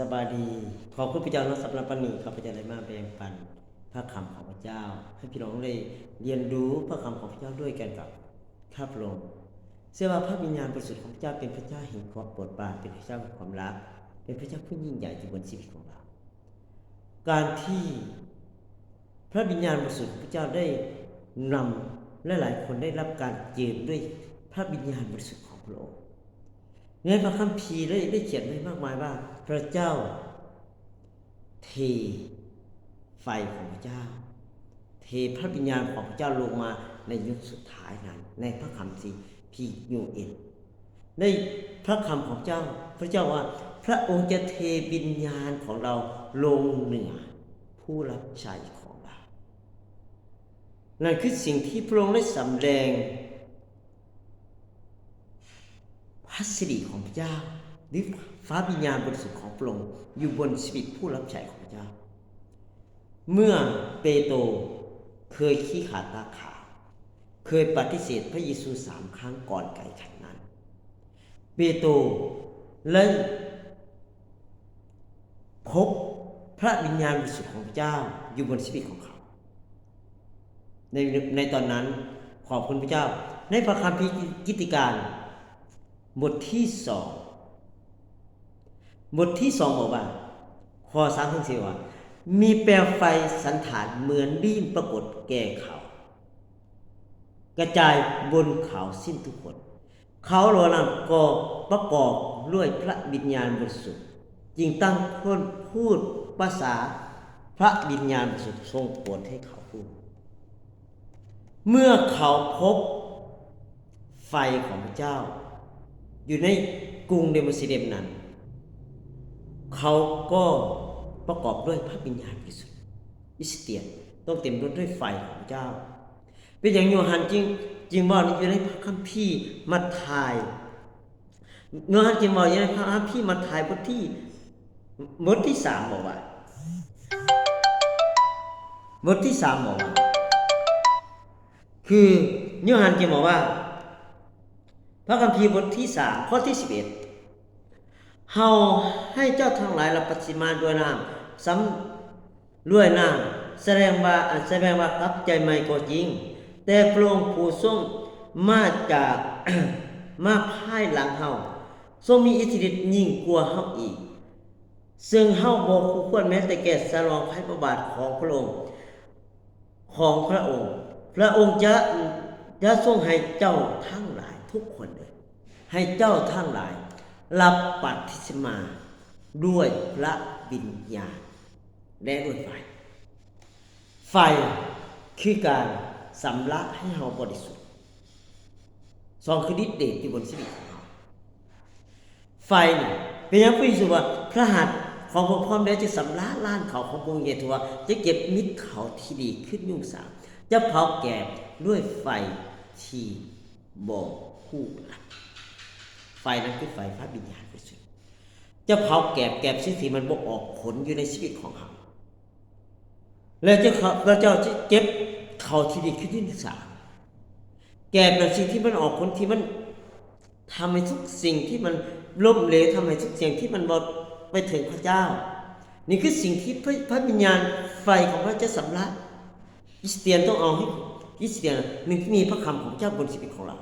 สบายดี ขอบคุณพระเจ้านะสำหรับปันนี้ข้าพเจ้าได้มาแบ่งปันพระคำของพระเจ้า ให้พี่น้องได้เรียนรู้พระคำของพระเจ้าด้วยกันกับข้าพระองค์เชื่อว่าพระวิญญาณบริสุทธิ์ของพระเจ้าเป็นพระเจ้าแห่งความโปรดปรานเป็นพระเจ้าแห่งความรัก เป็นพระเจ้าผู้ยิ่งใหญ่อยู่บนชีวิตของเรา การที่พระวิญญาณบริสุทธิ์ของพระเจ้าได้นำและหลายคนได้รับการเจิมด้วยพระวิญญาณบริสุทธิ์ของพระองค์ ในพระคัมภีร์ได้ได้เขียนไว้มากมายว่า พระเจ้าเทไฟของพระเจ้า เทพระวิญญาณของพระเจ้าลงมาในยุคสุดท้ายนั้น ในพระคำสีพียูเอ็นในพระคำของเจ้า พระเจ้าว่า พระองค์จะเทวิญญาณของเราลงเหนือผู้รับใช้ของเรานั่นคือสิ่งที่พระองค์ได้สำแดง พ ระสิริของพระเจ้าหรือฟ้าวิญญาณบริสุทธิ์ของพระองค์อยู่บนชีวิตผู้รับใช้ของพระเจ้า เมื่อเปโตรเคยขี้ขาดตาขาเคยปฏิเสธพระเยซูสามครั้งก่อนไก่ขันนั้น เปโตรเลยพบพระวิญญาณบริสุทธิ์ของพระเจ้าอยู่บนชีวิตของเขา ในในตอนนั้นขอบคุณพระเจ้า ในพระคัมภีร์กิตติการ บทที่สองบทที่สองบอกว่าข้อสามถึงสี่ว่า มีแปลวไฟสันฐานเหมือนบีมปรากฏแก่เขา กระจายบนเขาสิ้นทุกคน เขาเหล่านั้นก็ประกอบด้วยพระวิญญาณบริสุทธิ์จึงตั้งคนพูดภาษาพระวิญญาณบริสุทธิ์ทรงโปรดให้เขาพูด เมื่อเขาพบไฟของพระเจ้า อยู่ในกรุงเดมัสเดมนั้น เขาก็ประกอบด้วยพระวิญญาณบริสุทธิ์อิสเตียนต้องเต็มรถด้วยไฟของเจ้า เป็นอย่างโยฮันจึงจึงบอกอยู่ในพระคัมภีร์มัทธายโยฮันจึงบอกอยู่ในพระคัมภีร์มัทธายบทที่บทที่สามบอกว่าบทที่สามบอกว่าคือโยฮันจึงบอกว่า ระคัมภีร์บทที่สามข้อที่สิบเอ็ดเฮาให้เจ้าทั้งหลายรับปฏิมาด้วยน้ำซ้ำด้วยน้ำแสดงว่าแสดงว่ากลับใจใหม่ก็จริง แต่พระองค์ผู้ทรงมาจากมาภายหลังเฮาทรงมีอิทธิฤทธิ์ยิ่งกว่าเฮาอีก ซึ่งเฮาบ่คู่ควรแม้แต่แก่สลองภัยประบาทของพระองค์ของพระองค์ พระองค์จะจะทรงให้เจ้าทั้ง ทุกคนเลย ให้เจ้าทั้งหลาย รับปัติสมาด้วยพระวิญญาณและด้วยไฟ ไฟคือการสำลักให้เราบริสุทธิ์สองคือฤทธิ์เดชที่บนชีวิตของเราไฟเนี่ยเป็นอย่างผู้สุว่าพระหัตถ์ของพระพร้อมแล้วจะสำลักล้านเขาของพระองค์เยทัวจะเก็บมิตรเขาที่ดีขึ้นยุ่งสามจะเผาแกบด้วยไฟที่บอก คู่หลับไฟนั้นคือไฟพระวิญญาณบริสุทธิ์จะเผาแกบแกบสิ่งที่มันบกออกผลอยู่ในชีวิตของเขาแล้วจะเขาเราจะเจ็บเขาที่ดีขึ้นที่สามแกบเป็นสิ่งที่มันออกผลที่มันทำให้ทุกสิ่งที่มันล้มเหลวทำให้ทุกสิ่งที่มันบดไปถึงพระเจ้า นี่คือสิ่งที่พระพระวิญญาณไฟของพระเจ้าสำลักคริสเตียนต้องเอาให้คริสเตียนหนึ่งที่มีพระคำของเจ้าบนชีวิตของเรา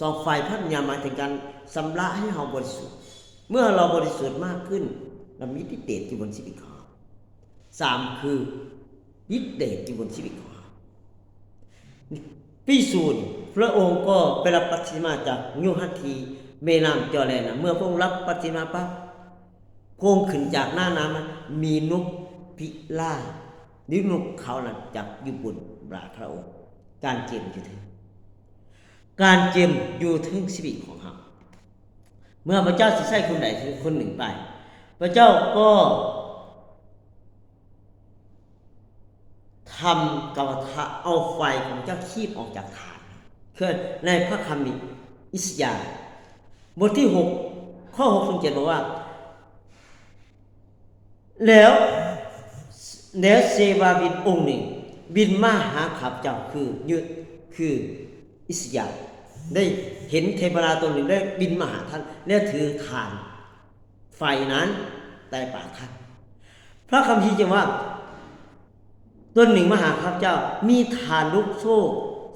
สองฝ่ายพระวิญามาถึงการสำระให้เราบริสุทธิ์ เมื่อเราบริสุทธิ์มากขึ้น เรามีฤทธิเดชอยู่บนชีวิตของเราสามคือฤทธิเดชอยู่บนชีวิตของเราพิสูจน์พระองค์ก็ไปรับปฏิมาจากโยฮันที เมนามจอแลนะเมื่อพระองค์รับปฏิมาปั๊บพระองค์ขึ้นจากหน้าน้ำมีนกพิราหรือนกเขานั้นจับอยู่บนบ่าพระองค์ การเจียมอยู่ถึง การเจียมอยู่ถึงชีวิตของเราเมื่อพระเจ้าสิใช้คนใดคนหนึ่งไป พระเจ้าก็ทำกวทะเอาไฟของเจ้าคีบออกจากฐานคือในพระคัมภีร์อิสยาห์บทที่หกข้อหกถึงเจ็ดบอกว่า แล้วแล้วเซวาบินองค์หนึ่ง บินมาหาขับเจ้าคือยุดคือ อิสยาได้เห็นเทพราตัวหนึ่งได้บินมาหาท่าน แล้วถือฐานไฟนั้นใต้ปากท่าน พระคัมภีร์จะว่าต้นหนึ่งมหาข้าพเจ้า มีฐานลูกโซ่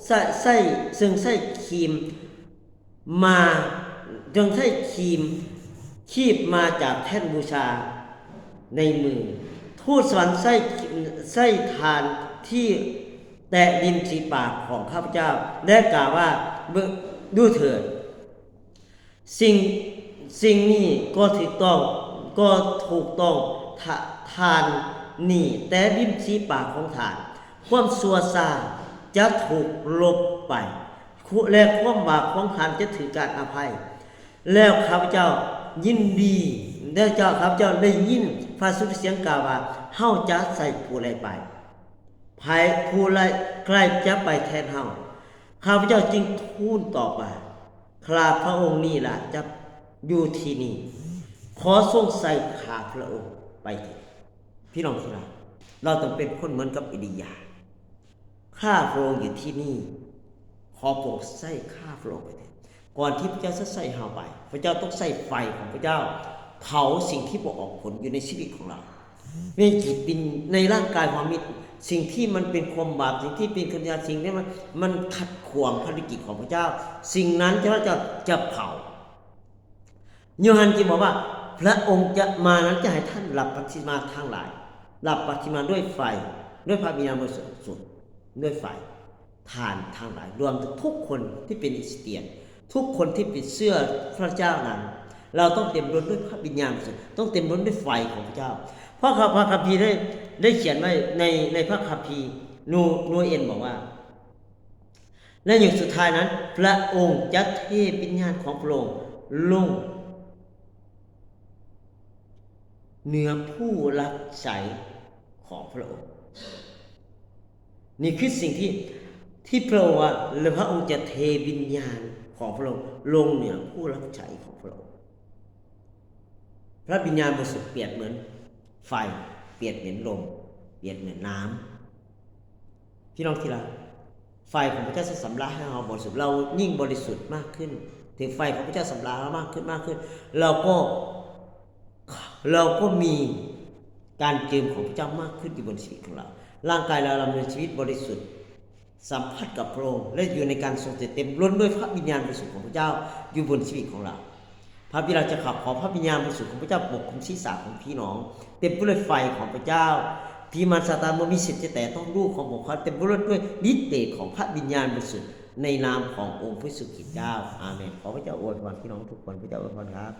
ไส้ไส้ซึ่งไส้ครีมมาจงไส้ครีมคีบมาจากแท่นบูชาในมือ ทูตสวรรค์ไส้ไส้ทานที่ แตะดินสีปากของข้าพเจ้า และกล่าวว่าดูเถิดสิ่งสิ่งนี้ก็ถูกต้องก็ถูกต้องทาทานนี่แต่ริมสีปากของทาน ความสัวซาจะถูกลบไปและความบาปของทานจะถือการอภัย แล้วข้าพเจ้ายินดีและเจ้าข้าพเจ้าได้ยินพระสุรเสียงกล่าวว่าเฮาจะใส่ผู้ใดไป ภายผู้ใดใครจะไปแทนเฮาข้าพเจ้าจึงทูลต่อไปคราพระองค์นี่ล่ะจะอยู่ที่นี่ ขอทรงใส่ขาพระองค์ไปเถิดพี่น้องที่รักเราต้องเป็นคนเหมือนกับอิลียาข้าพระองค์อยู่ที่นี่ ขอโปรดใส่ข้าพระองค์ไปเถิดก่อนที่พระเจ้าจะใส่เฮาไป พระเจ้าต้องใส่ไฟของพระเจ้าเผาสิ่งที่บ่ออกผลอยู่ในชีวิตของเราในจิตปินในร่างกายความมิตร สิ่งที่มันเป็นความบาปสิ่งที่เป็นขัญญาสิ่งที่มันมันขัดขวางภารกิจของพระเจ้า สิ่งนั้นพระเจ้าจะเผาโยฮันจึงบอกว่า พระองค์จะมานั้นจะให้ท่านหลับปฏิมาทั้งหลายหลับปฏิมาด้วยไฟ ด้วยพระวิญญาณบริสุทธิ์ด้วยไฟทานทั้งหลาย รวมถึงทุกคนที่เป็นอิสเตียน ทุกคนที่เป็นเสื้อพระเจ้านั้น เราต้องเต็มล้นด้วยพระวิญญาณบริสุต้องเต็มล้นด้วยไฟของพระเจ้า เพราะพระคัมภีร์ได้ได้เขียนไว้ในในพระคัมภีร์นูนูเอ็นบอกว่าและอย่างสุดท้ายนั้น พระองค์จะเทวิญญาณของพระองค์ลงเหนือผู้รับใช้ของพระองค์ นี่คือสิ่งที่ที่พระองค์ว่าหรือพระองค์จะเทวิญญาณของพระองค์ลงเหนือผู้รับใช้ของพระองค์ พระวิญญาณบริสุทธิ์เปรียบเหมือน ไฟเปรียบเหมือนลมเปรียบเหมือนน้ำพี่น้องที่รักไฟของพระเจ้าจะสำลักให้เราบริสุทธิ์เรายิ่งบริสุทธิ์มากขึ้น ถึงไฟของพระเจ้าสำลักเรามากขึ้นมากขึ้น เราก็เราก็มีการเจิมของพระเจ้ามากขึ้นอยู่บนชีวิตของเรา ร่างกายเราดำเนินชีวิตบริสุทธิ์ สัมผัสกับพระองค์และอยู่ในการทรงเต็มล้นด้วยพระวิญญาณบริสุทธิ์ของพระเจ้าอยู่บนชีวิตของเรา พระบิดาจะขับขอพระวิญญาณบริสุทธิ์ของพระเจ้าปกคุมศีรษะของพี่น้อง เต็มไปด้วยไฟของพระเจ้าพี่มันซาตานมันมีสิทธิ์จะแต่ต้องลูกของผมเขาเต็มไปด้วยฤทธิ์เดชของพระวิญญาณบริสุทธิ์ในนามขององค์พระสุขิตเจ้าอาเมนขอพระเจ้าอวยพรพี่น้องทุกคนพระเจ้าอวยพรครับ